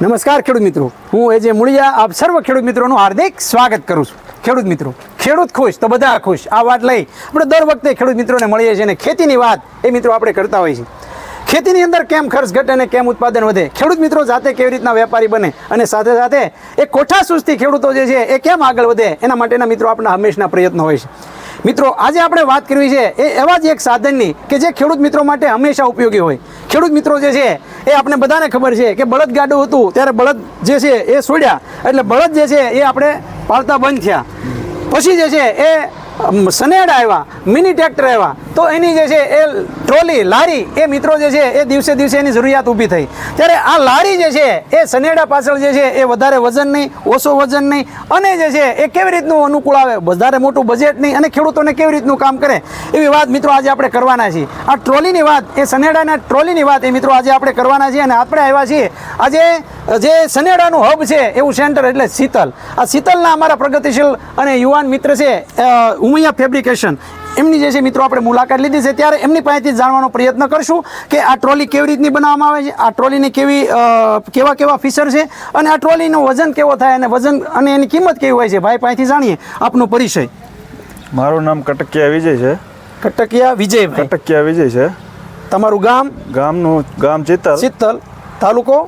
નમસ્કાર, ખેડૂત મિત્રો. હું એજે મુળિયા, આપ સર્વ ખેડૂત મિત્રોનું હાર્દિક સ્વાગત કરું છું. ખેડૂત મિત્રો, ખેડૂત ખુશ તો બધા ખુશ. આ વાત લઈ આપણે દર વખતે ખેડૂત મિત્રોને મળીએ છીએ અને ખેતીની વાત એ મિત્રો આપણે કરતા હોઈએ છીએ. ખેતીની અંદર કેમ ખર્ચ ઘટે અને કેમ ઉત્પાદન વધે? ખેડૂત મિત્રો જાતે કેવી રીતના વેપારી બને? અને સાથે સાથે એ કોઠા સુસ્તી ખેડૂતો જે છે એ કેમ આગળ વધે? એના માટેના મિત્રો આપણા હંમેશના પ્રયત્નો હોય છે. મિત્રો, આજે આપણે વાત કરવી છે એ એવા જ એક સાધનની કે જે ખેડૂત મિત્રો માટે હંમેશા ઉપયોગી હોય. ખેડૂત મિત્રો જે છે, એ આપણે બધાને ખબર છે કે બળદ ગાડું હતું, ત્યારે બળદ જે છે, એ છોડ્યા એટલે બળદ જે છે, એ આપણે પાળતા બંધ થયા. પછી જે છે, એ સનેડ આવ્યા, મિની ટ્રેક્ટર આવ્યા. તો એની જે છે એ ટ્રોલી, લારી, એ મિત્રો જે છે એ દિવસે દિવસે એની જરૂરિયાત ઊભી થઈ. ત્યારે આ લારી જે છે એ સનેડા પાછળ જે છે એ વધારે વજન નહીં, ઓછો વજન નહીં, અને જે છે એ કેવી રીતનું અનુકૂળ આવે? વધારે મોટું બજેટ નહીં, અને ખેડૂતોને કેવી રીતનું કામ કરે? એવી વાત મિત્રો આજે આપણે કરવાના છીએ. આ ટ્રોલીની વાત, એ સનેડાના ટ્રોલીની વાત એ મિત્રો આજે આપણે કરવાના છીએ અને આપણે આવ્યા છીએ આજે જે સનેડાનું હબ છે એવું સેન્ટર એટલે શીતલ. આ શીતલના અમારા પ્રગતિશીલ અને યુવાન મિત્ર છે ઉમૈયા ફેબ્રિકેશન એમની જે છે મિત્રો આપણે મુલાકાત લીધી છે ત્યારે એમની પાસેથી જાણવાનો પ્રયત્ન કરશું કે આ ટ્રોલી કેવી રીતની બનાવવામાં આવે છે આ ટ્રોલીની કેવી કેવા કેવા ફીચર છે અને આ ટ્રોલીનું વજન કેવો થાય અને વજન અને એની કિંમત કેવી હોય છે ભાઈ પાસેથી જાણીએ આપનો પરિચય. મારું નામ કટકિયા વિજય છે. કટકિયા વિજય કટકિયા વિજય છે. તમારું ગામ? ગામનું ગામ ચિત્તલ. ચિત્તલ તાલુકો?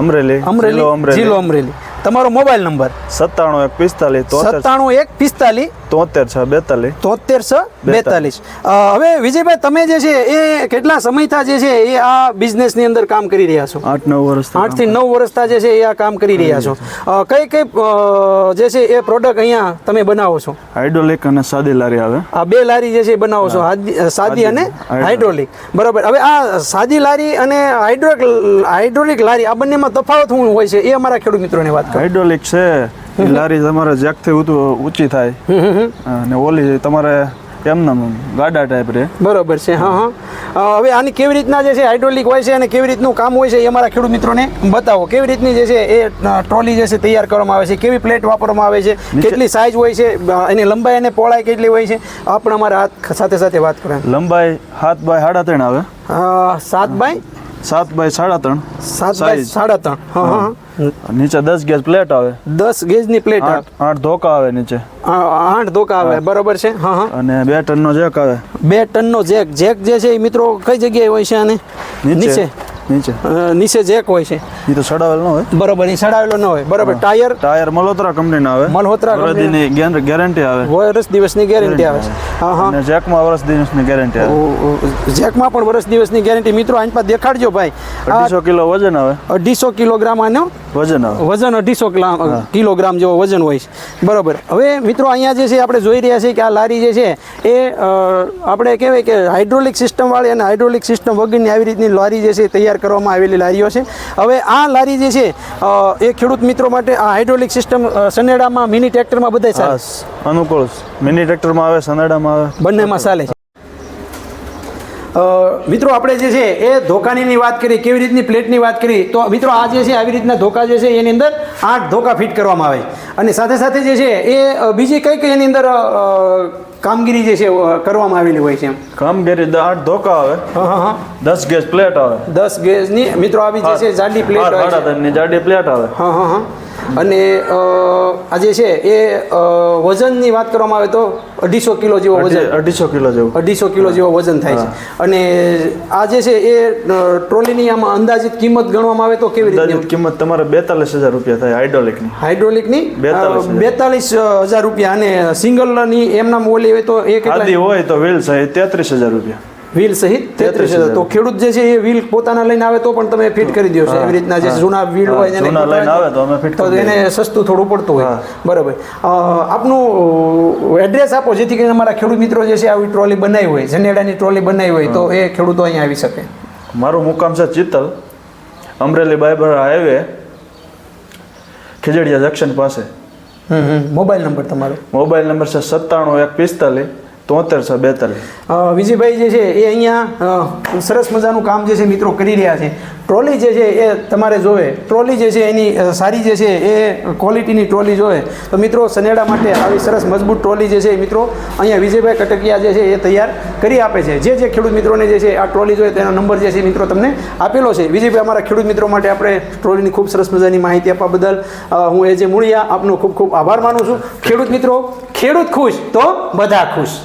અમરેલી અમરેલી અમરેલી. જિલ્લો અમરેલી. તમારો મોબાઈલ નંબર? સત્તાણું એક પિસ્તાલીસ સત્તાણું એક પિસ્તાલીસ તોતેર છ બેતાલીસ. તોતેર છ બેતાલીસ. હવે વિજયભાઈ તમે જે છે એ કેટલા સમયથી જે છે એ આ બિઝનેસની અંદર કામ કરી રહ્યા છો? આઠ નવ વર્ષ આઠથી નવ વર્ષથી જે છે એ આ કામ કરી રહ્યા છો. કઈ કઈ જે છે એ પ્રોડક્ટ અહીંયા તમે બનાવો છો? હાઇડ્રોલિક અને સાદી લારી આવે. આ બે લારી જે છે એ બનાવો છો સાદી અને હાઇડ્રોલિક. બરાબર. હવે આ સાદી લારી અને હાઇડ્રોલિક હાઇડ્રોલિક લારી આ બંનેમાં તફાવત શું હોય છે એ અમારા ખેડૂત મિત્રોની વાત હાઇડ્રોલિક છે. એ લારી તમારે જેકથી ઊંચું- થાય. અને ઓલી તમારે એમને ગાડા ટાઈપ રે. બરોબર છે હા હા. હવે આની કેવી રીતના જે છે હાઇડ્રોલિક હોય છે અને કેવી રીતનું કામ હોય છે એ અમારા ખેડૂત મિત્રોને બતાવો. કેવી રીતની જે છે એ ટ્રોલી જે છે તૈયાર કરવામાં આવે છે કેવી પ્લેટ વાપરવામાં આવે છે કેટલી સાઇઝ હોય છે એની લંબાઈ અને પહોળાઈ કેટલી હોય છે આ પણ અમારા હાથ સાથે સાથે વાત કરે લંબાઈ સાત બાય સાડા ત્રણ આવે. સાત બાય સાત બાય સાડા ત્રણ. સાત બાય સાડા ત્રણ. નીચે દસ ગેજ પ્લેટ આવે. દસ ગેજની પ્લેટ આઠ આઠ ધોકા આવે નીચે. આઠ ધોકા આવે બરોબર છે? હા હા. અને બે ટનનો જેક આવે. બે ટનનો જેક. જેક જે છે એ મિત્રો કઈ જગ્યાએ હોય છે આને? નીચે. નીચે. નીચે જેક હોય છે. એ તો સડાવેલ ન હોય. બરોબર એ સડાવેલો ન હોય. બરોબર ટાયર? ટાયર મલ્હોત્રા કંપનીના આવે. મલહોત્રા ગેર- ગેરંટી આવે. વર્ષ દિવસની ગેરંટી આવે હા હા. અને જેકમાં વર્ષ દિવસની ગેરંટી આવે. જેકમાં પણ વર્ષ દિવસની ગેરંટી. મિત્રો આની પાસે દેખાડજો ભાઈ. અઢીસો કિલો વજન આવે. અઢીસો કિલોગ્રામ આનો વજન આવે. વજન અઢીસો કિલોગ્રામ જેવો વજન હોય છે. બરોબર. હવે મિત્રો અહીંયા જે છે આપણે જોઈ રહ્યા છીએ કે આ લારી જે છે એ આપણે કહેવાય કે હાઇડ્રોલિક સિસ્ટમવાળી અને હાઇડ્રોલિક સિસ્ટમ વગરની આવી રીતની લારી જે છે એ તૈયાર કરવામાં આવેલી લારીઓ છે. હવે આ લારી જે છે એ ખેડૂત મિત્રો માટે આ હાઇડ્રોલિક સિસ્ટમ સનેડામાં મિની ટ્રેક્ટરમાં બધા ચાલે? અનુકૂળ. મિની ટ્રેક્ટરમાં આવે સનેડામાં આવે. બંનેમાં ચાલે છે. મિત્રો આપણે જે છે એ ધોકાનીની વાત કરી કેવી રીતની પ્લેટની વાત કરી તો મિત્રો આ જે છે આવી રીતના ધોકા જે છે એની અંદર આઠ ધોકા ફિટ કરવામાં આવે. અને સાથે સાથે જે છે એ બીજી કઈ કઈ એની અંદર કામગીરી જે છે કરવામાં આવેલી હોય છે એમ. કામગીરી આઠ ધોકા આવે. હા હા હા. દસ ગેસ પ્લેટ આવે. દસ ગેસની મિત્રો આવી જે છે જાડી પ્લેટ આવે જાડી પ્લેટ આવે. હા હા હા. અને આ જે છે એ વજનની વાત કરવામાં આવે તો અઢીસો કિલો જેવો વજન. અઢીસો કિલો જેવો. અઢીસો કિલો જેવો વજન થાય છે. અને આ જે છે એ ટ્રોલીની આમાં અંદાજિત કિંમત ગણવામાં આવે તો કેવી રીતે કિંમત તમારે બેતાલીસ હજાર રૂપિયા થાય હાઇડ્રોલિકની. હાઇડ્રોલિકની? બેતાલીસ હજાર. બેતાલીસ હજાર રૂપિયા. અને સિંગલની એમના ઓલી હોય તો એ આદિ હોય તો વ્હીલ સહિત તેત્રીસ હજાર રૂપિયા. વ્હીલ સહિત તેત્રીસ હજાર. તો ખેડૂત જે છે એ વ્હીલ પોતાના લઈને આવે તો પણ તમે ફિટ કરી દો છો. એવી રીતના જે જૂના વ્હીલ હોય એને લઈને આવે તો અમે ફિટ તો એને સસ્તું થોડું પડતું હોય. બરાબર. આપનું એડ્રેસ આપો જેથી કરીને અમારા ખેડૂત મિત્રો જે છે આવી ટ્રોલી બનાવી હોય જનેડાની ટ્રોલી બનાવી હોય તો એ ખેડૂતો અહીંયા આવી શકે. મારું મુકામ છે Chittal Amreli bypass highway Khijadiya junction પાસે. મોબાઈલ નંબર તમારો મોબાઈલ નંબર છે સત્તાણું એક પિસ્તાલીસ તોતેર છ બેતાલીસ. વિજયભાઈ જે છે એ અહીંયા સરસ મજાનું કામ જે છે મિત્રો કરી રહ્યા છે. ટ્રોલી જે છે એ તમારે જોવે. ટ્રોલી જે છે એની સારી જે છે એ ક્વોલિટીની ટ્રોલી જોવે. તો મિત્રો સનેડા માટે આવી સરસ મજબૂત ટ્રોલી જે છે મિત્રો અહીંયા વિજયભાઈ કટકિયા જે છે એ તૈયાર કરી આપે છે. જે જે ખેડૂત મિત્રોને જે છે આ ટ્રોલી જોઈએ તેનો નંબર જે છે મિત્રો તમને આપેલો છે. વિજયભાઈ, અમારા ખેડૂત મિત્રો માટે આપણે ટ્રોલીની ખૂબ સરસ મજાની માહિતી આપવા બદલ હું એ જે મૂળિયા આપનો ખૂબ ખૂબ આભાર માનું છું. ખેડૂત મિત્રો, ખેડૂત ખુશ તો બધા ખુશ.